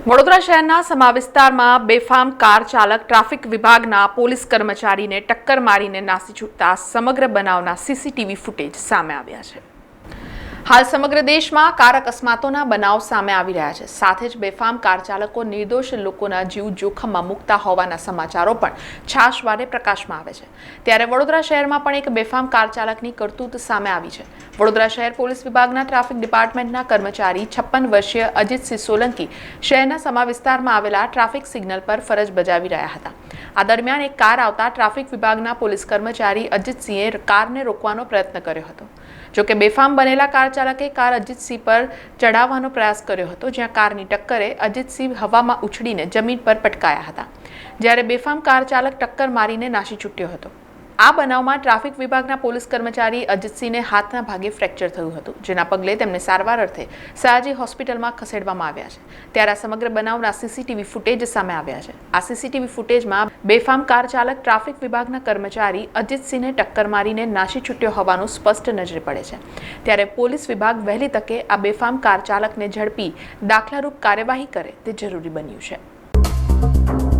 વડોદરા શહેરના સમા વિસ્તારમાં બેફામ કાર ચાલક ટ્રાફિક વિભાગના પોલીસ કર્મચારીને ટક્કર મારીને નાસી છૂટતા સમગ્ર બનાવના સીસીટીવી ફૂટેજ સામે આવ્યા છે. હાલ સમગ્ર દેશમાં કાર અકસ્માતોના બનાવ સામે આવી રહ્યા છે. સાથે જ બેફામ કાર ચાલકો નિર્દોષ લોકોના જીવ જોખમમાં મૂકતા હોવાના સમાચારો પણ છાશવારે પ્રકાશમાં આવે છે. ત્યારે વડોદરા શહેરમાં પણ એક બેફામ કાર ચાલકની કરતૂત સામે આવી છે. વડોદરા શહેર પોલીસ વિભાગના ટ્રાફિક ડિપાર્ટમેન્ટના કર્મચારી છપ્પન વર્ષીય અજીતસિંહ સોલંકી શહેરના સમા વિસ્તારમાં આવેલા ટ્રાફિક સિગ્નલ પર ફરજ બજાવી રહ્યા હતા. આ દરમિયાન એક કાર આવતા ટ્રાફિક વિભાગના પોલીસ કર્મચારી અજીતસિંહે કારને રોકવાનો પ્રયત્ન કર્યો હતો. જોકે બેફામ બનેલા કાર ચાલકે કાર અજીતસિંહ પર ચડાવવાનો પ્રયાસ કર્યો હતો, જ્યાં કારની ટક્કરે અજીતસિંહ હવામાં ઉછળીને જમીન પર પટકાયા હતા. જ્યારે બેફામ કાર ચાલક ટક્કર મારીને નાસી છૂટ્યો હતો. આ બનાવમાં ટ્રાફિક વિભાગના પોલીસ કર્મચારી અજીતસિંહને હાથના ભાગે ફ્રેક્ચર થયું હતું, જેના પગલે તેમને સારવાર અર્થે સયાજી હોસ્પિટલમાં ખસેડવામાં આવ્યા છે. ત્યારે આ સમગ્ર બનાવના સીસીટીવી ફૂટેજ સામે આવ્યા છે. આ સીસીટીવી ફૂટેજમાં બેફામ કાર ચાલક ટ્રાફિક વિભાગના કર્મચારી અજીતસિંહને ટક્કર મારીને નાસી છૂટ્યો હોવાનું સ્પષ્ટ નજરે પડે છે. ત્યારે પોલીસ વિભાગ વહેલી તકે આ બેફામ કાર ચાલકને ઝડપી દાખલારૂપ કાર્યવાહી કરે તે જરૂરી બન્યું છે.